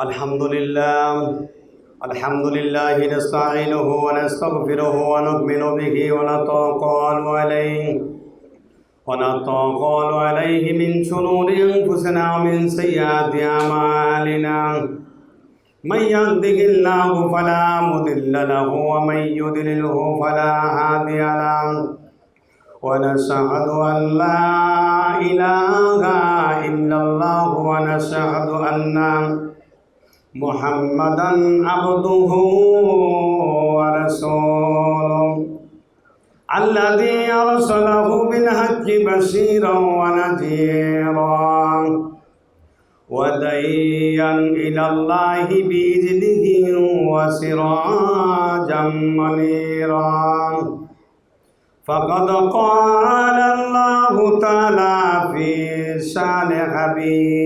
الحمد لله الحمد لله نستعينه ونستغفره ونؤمن به ونتوكل عليه ونتوكل عليه من شرور انفسنا ومن سيئات اعمالنا من يهده الله فلا مضل له ومن يضلله فلا هادي له ونشهد أن لا إله إلا الله ونشهد أن محمدا عبده ورسوله الذي أرسله بالحق بشيرا ونذيرا وديا إلى الله بإذنه وسراجا منيرا فقد قال الله تعالى في شان حبيبه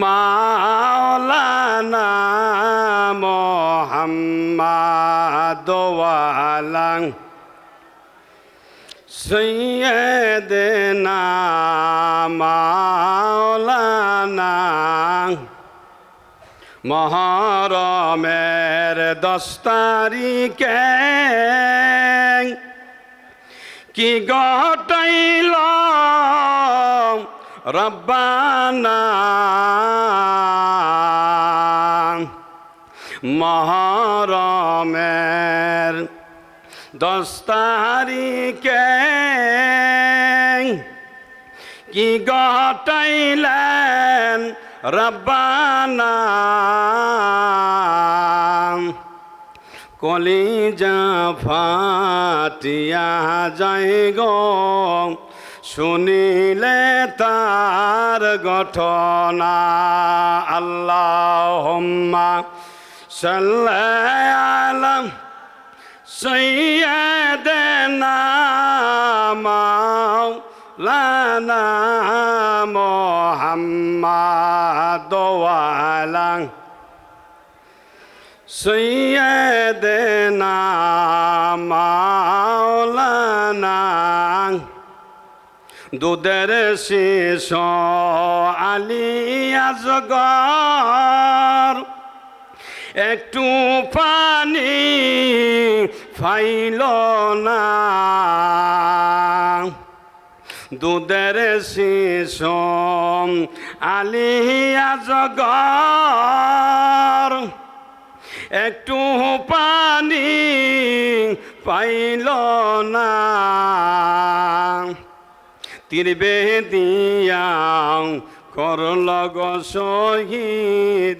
মাওলানা মোহাম্মদ মাওলানা মহরমের দশ তারিখে কি গটাই রব্বানা। মহরমের দশ তারিখে কি ঘটাইলেন রব্বানা? কলিজা ফাটিয়া যায় গো শুনিলে তার ঘটনা আল্লাহ সাল্লাম সৈয়দনা মাওলানা মোহাম্মদ ওয়ালা সৈয়দনা মাওলানা দুধের শিষ আলী আজগর একটু পানি ফাইল না। দুধের শিষ, আলিয়া জগর। একটু পানি পাইল না। তীরবে দিয়া করল শহীদ।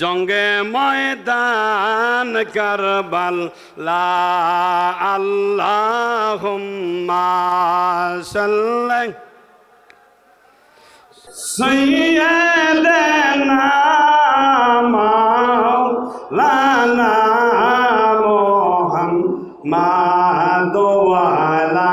জঙ্গে ময়দান করবাল আল্লাহ মাওলানা মোহাম্মদ ওয়ালা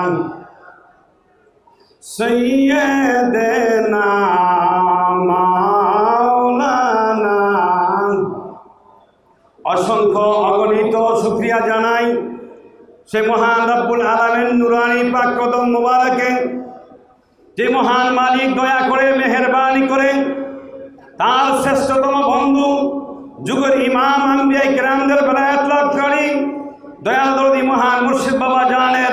অসংখ্য অগণিত শুক্রিয়া জানাই। সে মহান রব্বুল আলমের নুরানি পাক কদম মোবারকে। যে মহান মালিক দয়া করে, মেহরবানি করে, তার শ্রেষ্ঠতম বন্ধু, যুগের ইমাম আম্বিয়াই কেরামদের বেলায়াত লাভ করি দয়াল মহান মুর্শিদ বাবা জানের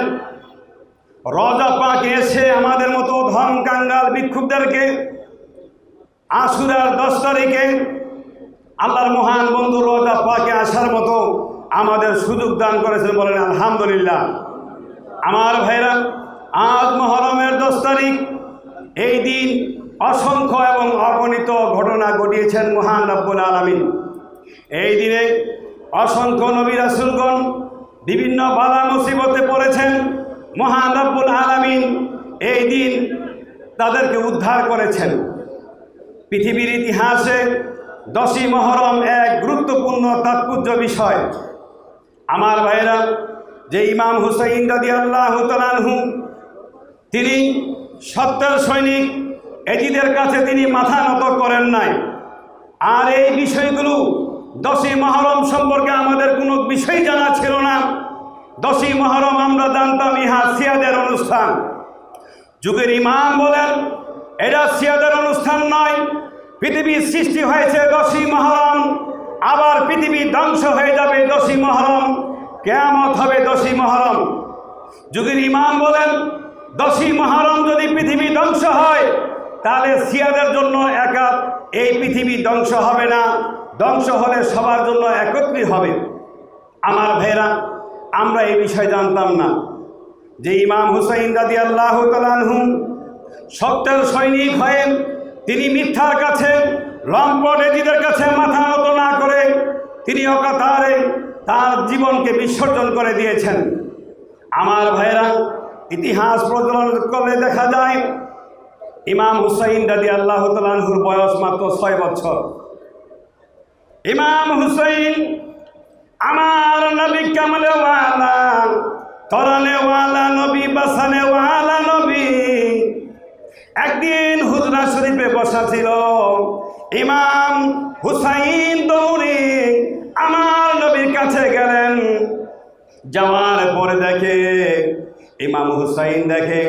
রজা পাকে এসে আমাদের মতো ধর্ম কাঙ্গাল বিক্ষুব্ধদেরকে আশুরার দশ তারিখে আল্লাহর মহান বন্ধু রজা পাকে আসার মতো আমাদের সুযোগ দান করেছেন বলেন, আলহামদুলিল্লাহ। আমার ভাইরা, আজ মহরমের দশ তারিখ, এই দিন অসংখ্য এবং অগণিত ঘটনা ঘটিয়েছেন মহান রব্বুল আলমিন। এই দিনে অসংখ্য নবী রাসুলগণ বিভিন্ন বালা মুসিবতে পড়েছেন। মহান রব্বুল আলামিন এই দিন তাদেরকে উদ্ধার করেছেন। পৃথিবীর ইতিহাসে দশই মহরম এক গুরুত্বপূর্ণ তাৎপর্য বিষয়। আমার ভাইরা যে ইমাম হুসাইন দাদি আল্লাহ তালানহু তিনি সত্যের সৈনিক এজিদের কাছে তিনি মাথা নত করেন নাই। আর এই বিষয়গুলো দশই মহরম সম্পর্কে আমাদের কোনো বিষয় জানা ছিল না। দশই মহরম আমরা জানতাম, ইহা সিয়াদের অনুষ্ঠান। যুগের ইমাম বলেন এটা সিয়াদের অনুষ্ঠান নয়। পৃথিবীর সৃষ্টি হয়েছে দশই মহরম, আবার পৃথিবী ধ্বংস হয়ে যাবে দশই মহরম, কেয়ামত হবে দশই মহরম। যুগের ইমাম বলেন, দশই মহরম যদি পৃথিবী ধ্বংস হয়, তাহলে সিয়াদের জন্য একা এই পৃথিবী ধ্বংস হবে না। ধ্বংস হলে সবার জন্য একত্রিত হবে। আমার ভাইরা আমরা এই বিষয় জানতাম না। যে ইমাম হুসাইন দাদি আল্লাহ তালানহু সত্যের সৈনিক হয়ে তিনি মিথ্যার কাছে লম্পট এজিদের কাছে মাথা নত না করে তিনি অকাতারে তার জীবনকে বিসর্জন করে দিয়েছেন। আমার ভাইরা ইতিহাস প্রচলন করলে দেখা যায়, ইমাম হুসাইন দাদি আল্লাহ তালানহুর বয়স মাত্র ছয় বছর। ইমাম হুসাইন আমার নবী কামলে ওয়ালা নবী বাসানে ওয়ালা নবী। একদিন হুজরা শরীফে বসা ছিল, ইমাম হুসাইন দৌড়ে আমার নবীর কাছে গেলেন। যাওয়ার পরে দেখে, ইমাম হুসাইন দেখে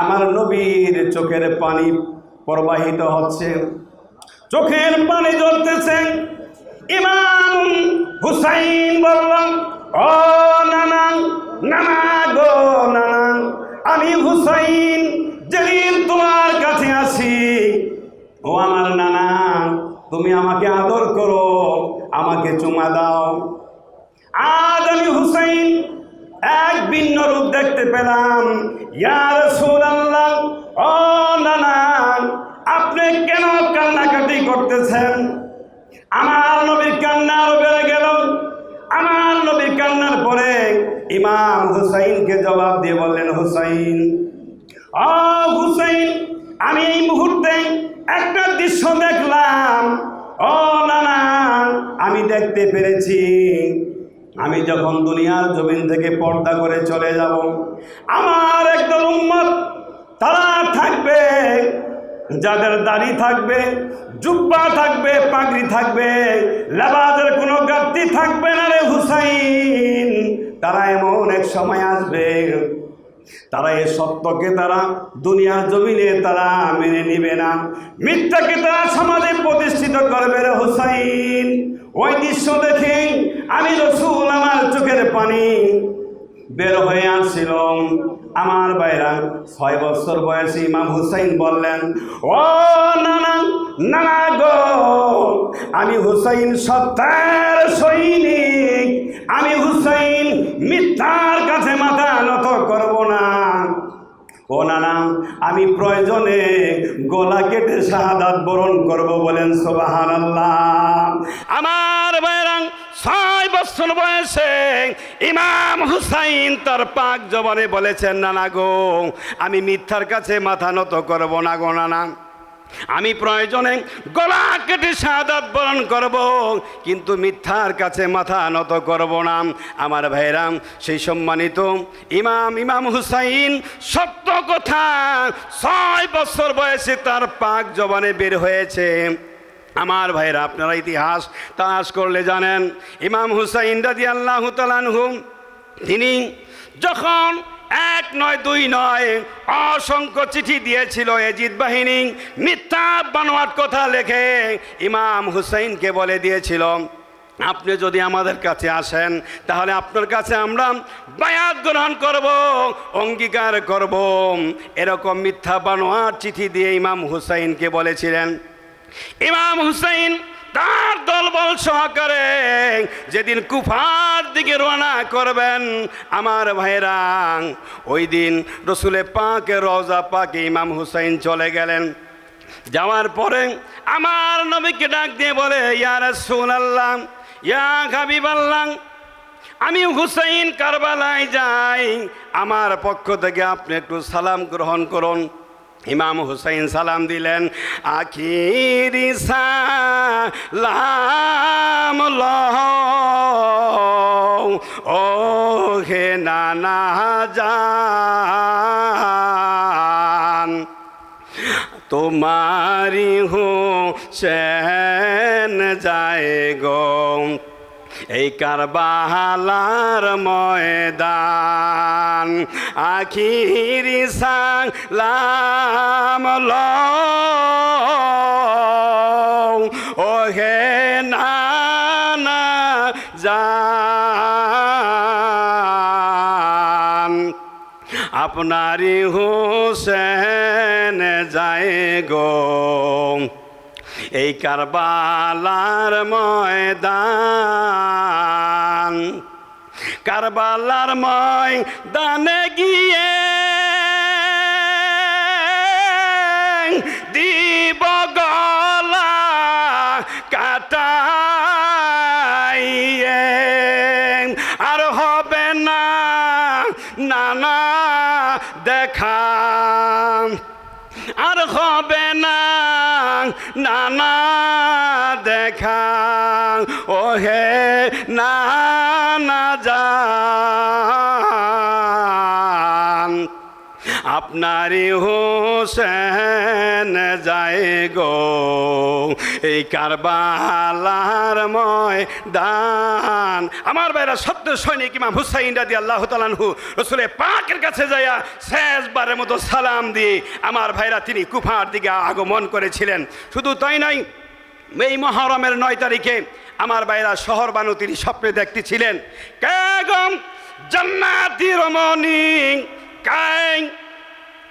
আমার নবীর চোখের পানি প্রবাহিত হচ্ছে। চোখের পানি জ্বলতেছে। ইমাম হুসাইন বলল, ও নানা নানা গো নানা, আমি হুসাইন, যেদিন তোমার কাছে আসি। ও আমার নানা, তুমি আমাকে আদর করো, আমাকে চুমা দাও। আজ আমি হুসাইন এক ভিন্ন রূপ দেখতে পেলাম। ইয়ার সুরাল্লাহ ও নানা, আপনি কেন কান্নাকাটি করতেছেন? আমার নবীর কান্না আরও বেড়ে গেল। আমার নবীর কান্নার পরে ইমাম হুসাইনকে জবাব দিয়ে বললেন, হুসাইন, ও হুসাইন, আমি এই মুহূর্তে একটা দৃশ্য দেখলাম। ও নানা, আমি দেখতে পেরেছি। আমি যখন দুনিয়ার জমিন থেকে পর্দা করে চলে যাব, আমার একদল উম্মত তারা থাকবে, যাদের দাড়ি থাকবে জুব্বা থাকবে, পাগড়ি থাকবে লেবাদের কোনো গাত্তি থাকবে না রে হুসাইন। তারা এমন এক সময় আসবে, তারা এ সত্যকে তারা দুনিয়ার জমিনে তারা মেনে নিবে না। মিথ্যাকে তারা সমাজে প্রতিষ্ঠিত করবে রে হুসাইন। ওই দৃশ্য দেখে আমি রসুল আমার চোখের পানি বের হয়ে আসছিল আমার বাইরা ছয় বছর বয়সী ইমাম হুসাইন বললেন, ও নানা নানা গো, আমি হুসাইন সত্যার সৈনিক। আমি হুসাইন মিথ্যার কাছে মাথা নত করব না। ও নানা আমি প্রয়োজনে গলা কেটে শাহাদাত বরণ করব বলেন সোবাহান আমার বাইরাং ছয় বছর বয়সে ইমাম হুসাইন তার পাক জবানে বলেছেন, নানা গো, আমি মিথ্যার কাছে মাথা নত করব না গো, নানা। আমি প্রয়োজনে গলা কেটে সাদাত বরণ করব, কিন্তু মিথ্যার কাছে মাথা নত করব না। আমার ভাইরাম সেই সম্মানিত ইমাম ইমাম হুসাইন, সত্য কথা, ছয় বছর বয়সে তার পাক জবানে বের হয়েছে। আমার ভাইরা, আপনারা ইতিহাস তালাশ করলে জানেন, ইমাম হুসাইন রাজি আল্লাহ তালানহু তিনি যখন এক নয়, দুই নয়, অসংখ্য চিঠি দিয়েছিল এজিদ বাহিনী। মিথ্যা বানোয়াট কথা লেখে ইমাম হুসাইনকে বলে দিয়েছিল, আপনি যদি আমাদের কাছে আসেন, তাহলে আপনার কাছে আমরা বায়াত গ্রহণ করব, অঙ্গীকার করব। এরকম মিথ্যা বানোয়ার চিঠি দিয়ে ইমাম হুসাইনকে বলেছিলেন। ইমাম হুসাইন তার দলবল সহকারে যেদিন কুফার দিকে রওনা করবেন আমার ভাইরা, ওই দিন রসুলে পাকে রওজা পাকে ইমাম হুসাইন চলে গেলেন। যাওয়ার পরে আমার নবীকে ডাক দিয়ে বলে, ইয়া রাসূলুল্লাহ, ইয়া হাবিবাল্লাহ, আমি হুসাইন কারবালায় যাই। আমার পক্ষ থেকে আপনি একটু সালাম গ্রহণ করুন। ইমাম হুসাইন সালাম দিলেন আখিরি সালাম ও হে নানা জান তোমারি হুসেন যায় গো। এই কারবালার ময়দান আখিরি সালাম লও। ও হে নানা আপনারি হুসেন যায় গো। এই কারবালার ময়দান। কারবালার ময়দানে গিয়ে দিব কাটাইয়ে। হবে না নানা দেখা। আর হবে না নানা দেখা। ও হে যান আপনারই হোসেন যায় গো এই কারবালার ময়দান। আমার বাইরা সত্য সৈনিক ইমাম হুসাইন রাদি আল্লাহ তালানহু রসুলে পাকের কাছে যাইয়া শেষবারের মতো সালাম দিয়ে আমার ভাইরা তিনি কুফার দিকে আগমন করেছিলেন। শুধু তাই নয় এই মহরমের নয় তারিখে আমার বাইরা শহর বানু তিনি স্বপ্নে দেখতেছিলেন। কেগম জান্নাতি রমণী, কাই?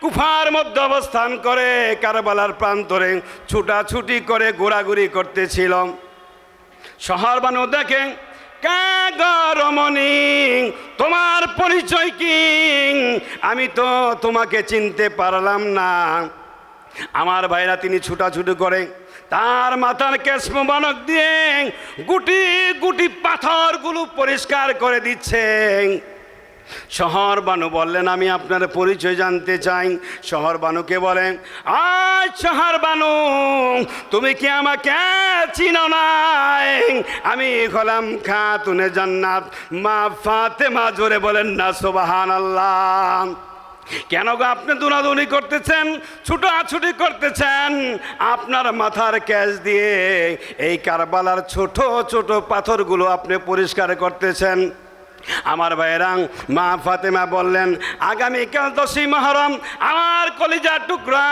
কুফার মধ্যে অবস্থান করে কারবালার প্রান্তরে ছুটাছুটি করে ঘোরাঘুরি করতেছিল। শহর বানু দেখে তোমার পরিচয় কি? আমি তো তোমাকে চিনতে পারলাম না। আমার ভাইরা তিনি ছুটাছুটি করে তার মাথার কেশ মোবানক দিয়ে গুটি গুটি পাথরগুলো পরিষ্কার করে দিচ্ছে শহর বানু বললেন, আমি আপনার পরিচয় জানতে চাই। শহর বানুকে বলেন, আজ শহর বানু, তুমি কি আমাকে চিনো নাই? আমি হলাম খাতুনে জান্নাত। মা ফাতেমা জোরে বলেন, না সোবাহান আল্লাহ কেন গো আপনি দুনাদুনি করতেছেন, ছুটাছুটি করতেছেন? আপনার মাথার ক্যাশ দিয়ে এই কারবালার ছোট ছোট পাথরগুলো আপনি পরিষ্কার করতেছেন। আমার ভাইরাং মা ফাতেমা বললেন, আগামীকাল দশই মহরম, আমার কলিজার টুকরা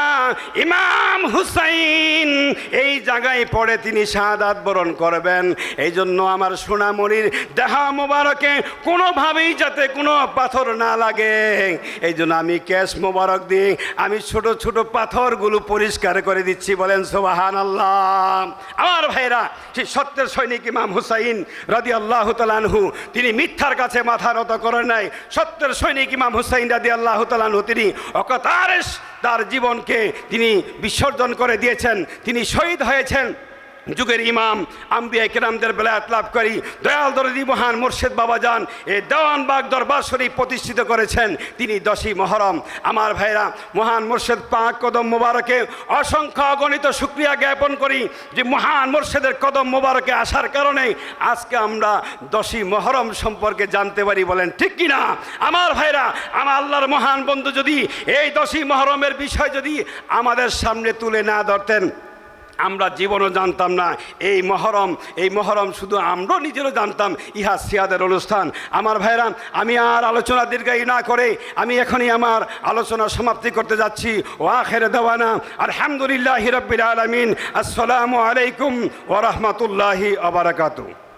ইমাম হুসাইন। এই জায়গায় পড়ে তিনি শাহাদাত বরণ করবেন। এই জন্য আমার সোনামণির দেহা মোবারকে কোনোভাবেই যাতে কোনো পাথর না লাগে। এই জন্য আমি ক্যাশ মোবারক দিই আমি ছোট ছোট পাথরগুলো পরিষ্কার করে দিচ্ছি। বলেন সোবাহান আল্লাহ আমার ভাইরা সেই সত্যের সৈনিক ইমাম হুসাইন রাদি আল্লাহ তালানহু তিনি মিথ্যার কাছে মাথা নত করে নাই। সত্যের সৈনিক ইমাম হুসাইন রাদি আল্লাহ তালানহু তিনি অকতারেশ তার জীবনকে তিনি বিসর্জন করে দিয়েছেন। তিনি শহীদ হয়েছেন। যুগের ইমাম, আম্বিয়া কেরামদের বেলায়াত লাভ করি। দয়াল দরদি মহান মুর্শেদ বাবা যান এই দেওয়ানবাগ দরবার শরীফ প্রতিষ্ঠিত করেছেন। তিনি দশই মহরম। আমার ভাইরা, মহান মুর্শেদ পাক কদম মোবারকে অসংখ্য অগণিত শুক্রিয়া জ্ঞাপন করি যে মহান মুর্শেদের কদম মোবারকে আসার কারণে আজকে আমরা দশই মহরম সম্পর্কে জানতে পারি বলেন, ঠিক কি না? আমার ভাইরা, আমার আল্লাহর মহান বন্ধু যদি এই দশই মহরমের বিষয় যদি আমাদের সামনে তুলে না ধরতেন আমরা জীবনও জানতাম না। এই মহরম এই মহরম শুধু আমরাও নিজেরও জানতাম, ইহা সিয়াদের অনুষ্ঠান। আমার ভাইরা, আমি আর আলোচনা দীর্ঘায়ী না করে আমি এখনই আমার আলোচনা সমাপ্তি করতে যাচ্ছি। ও আখের দেওয়ানা, আলহামদুলিল্লাহ হিরব্বিল আলমিন। আসসালামু আলাইকুম ওরহমতুল্লাহি আবরাকাতু